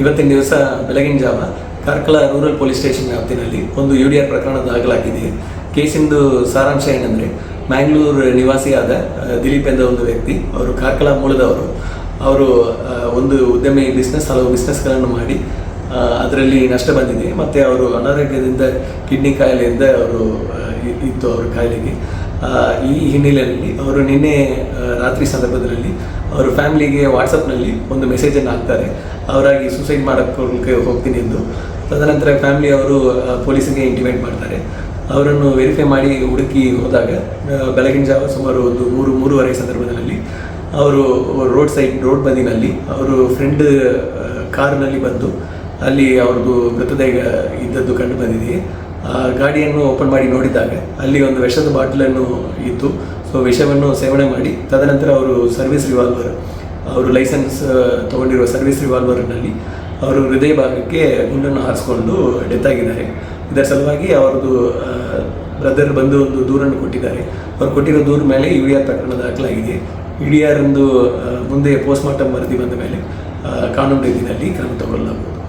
ಇವತ್ತಿನ ದಿವಸ ಬೆಳಗಿನ ಜಾವ ಕಾರ್ಕಳ ರೂರಲ್ ಪೊಲೀಸ್ ಸ್ಟೇಷನ್ ವ್ಯಾಪ್ತಿನಲ್ಲಿ ಒಂದು ಯು ಡಿ ಆರ್ ಪ್ರಕರಣ ದಾಖಲಾಗಿದೆ ಕೇಸಿಂದು ಸಾರಾಂಶ ಏನಂದರೆ, ಮ್ಯಾಂಗ್ಳೂರು ನಿವಾಸಿಯಾದ ದಿಲೀಪ್ ಎಂದ ಒಂದು ವ್ಯಕ್ತಿ, ಅವರು ಕಾರ್ಕಳ ಮೂಲದವರು. ಅವರು ಒಂದು ಉದ್ಯಮಿ ಬಿಸ್ನೆಸ್ ಹಲವು ಬಿಸ್ನೆಸ್ಗಳನ್ನು ಮಾಡಿ ಅದರಲ್ಲಿ ನಷ್ಟ ಬಂದಿದೆ. ಮತ್ತು ಅವರು ಅನಾರೋಗ್ಯದಿಂದ ಕಿಡ್ನಿ ಕಾಯಿಲೆಯಿಂದ ಅವರು ಇತ್ತು ಅವರ ಕಾಯಿಲೆಗೆ. ಈ ಹಿನ್ನೆಲೆಯಲ್ಲಿ ಅವರು ನಿನ್ನೆ ರಾತ್ರಿ ಸಂದರ್ಭದಲ್ಲಿ ಅವರು ಫ್ಯಾಮಿಲಿಗೆ ವಾಟ್ಸಪ್ನಲ್ಲಿ ಒಂದು ಮೆಸೇಜನ್ನು ಹಾಕ್ತಾರೆ. ಅವರಾಗಿ ಸೂಸೈಡ್ ಮಾಡೋಕ್ಕೆ ಹೋಗ್ತೀನಿ ಎಂದು. ತದನಂತರ ಫ್ಯಾಮಿಲಿ ಅವರು ಪೊಲೀಸಿಗೆ ಇಂಟಿಮೇಟ್ ಮಾಡ್ತಾರೆ. ಅವರನ್ನು ವೆರಿಫೈ ಮಾಡಿ ಹುಡುಕಿ ಹೋದಾಗ ಬೆಳಗಿನ ಜಾವ ಸುಮಾರು ಒಂದು ಮೂರು, ಮೂರುವರೆ ಸಂದರ್ಭದಲ್ಲಿ ಅವರು ರೋಡ್ ಸೈಡ್ ರೋಡ್ ಬದಿನಲ್ಲಿ ಅವರು ಫ್ರೆಂಡ್ ಕಾರ್ನಲ್ಲಿ ಬಂದು ಅಲ್ಲಿ ಅವ್ರದ್ದು ಮೃತದೇಹ ಇದ್ದದ್ದು ಕಂಡು ಬಂದಿದೆ. ಆ ಗಾಡಿಯನ್ನು ಓಪನ್ ಮಾಡಿ ನೋಡಿದಾಗ ಅಲ್ಲಿ ಒಂದು ವಿಷದ ಬಾಟ್ಲನ್ನು ಇತ್ತು. ಸೊ ವಿಷವನ್ನು ಸೇವನೆ ಮಾಡಿ, ತದನಂತರ ಅವರು ಸರ್ವಿಸ್ ರಿವಾಲ್ವರ್ ಅವರು ಲೈಸೆನ್ಸ್ ತಗೊಂಡಿರುವ ಸರ್ವಿಸ್ ರಿವಾಲ್ವರ್ನಲ್ಲಿ ಅವರು ಹೃದಯ ಭಾಗಕ್ಕೆ ಗುಂಡನ್ನು ಹಾರಿಸ್ಕೊಂಡು ಡೆತ್ ಆಗಿದ್ದಾರೆ. ಇದರ ಸಲುವಾಗಿ ಅವರದು ಬ್ರದರ್ ಬಂದು ಒಂದು ದೂರನ್ನು ಕೊಟ್ಟಿದ್ದಾರೆ. ಅವರು ಕೊಟ್ಟಿರೋ ದೂರ ಮೇಲೆ ಯು ಡಿ ಆರ್ ಪ್ರಕರಣ ದಾಖಲಾಗಿದೆ. ಯು ಡಿ ಆರ್ ಒಂದು ಮುಂದೆ ಪೋಸ್ಟ್ ಮಾರ್ಟಮ್ ವರದಿ ಬಂದ ಮೇಲೆ ಕಾನೂನು ರೀತಿಯಲ್ಲಿ ಕ್ರಮ ತಗೊಳ್ಳಲಾಗುವುದು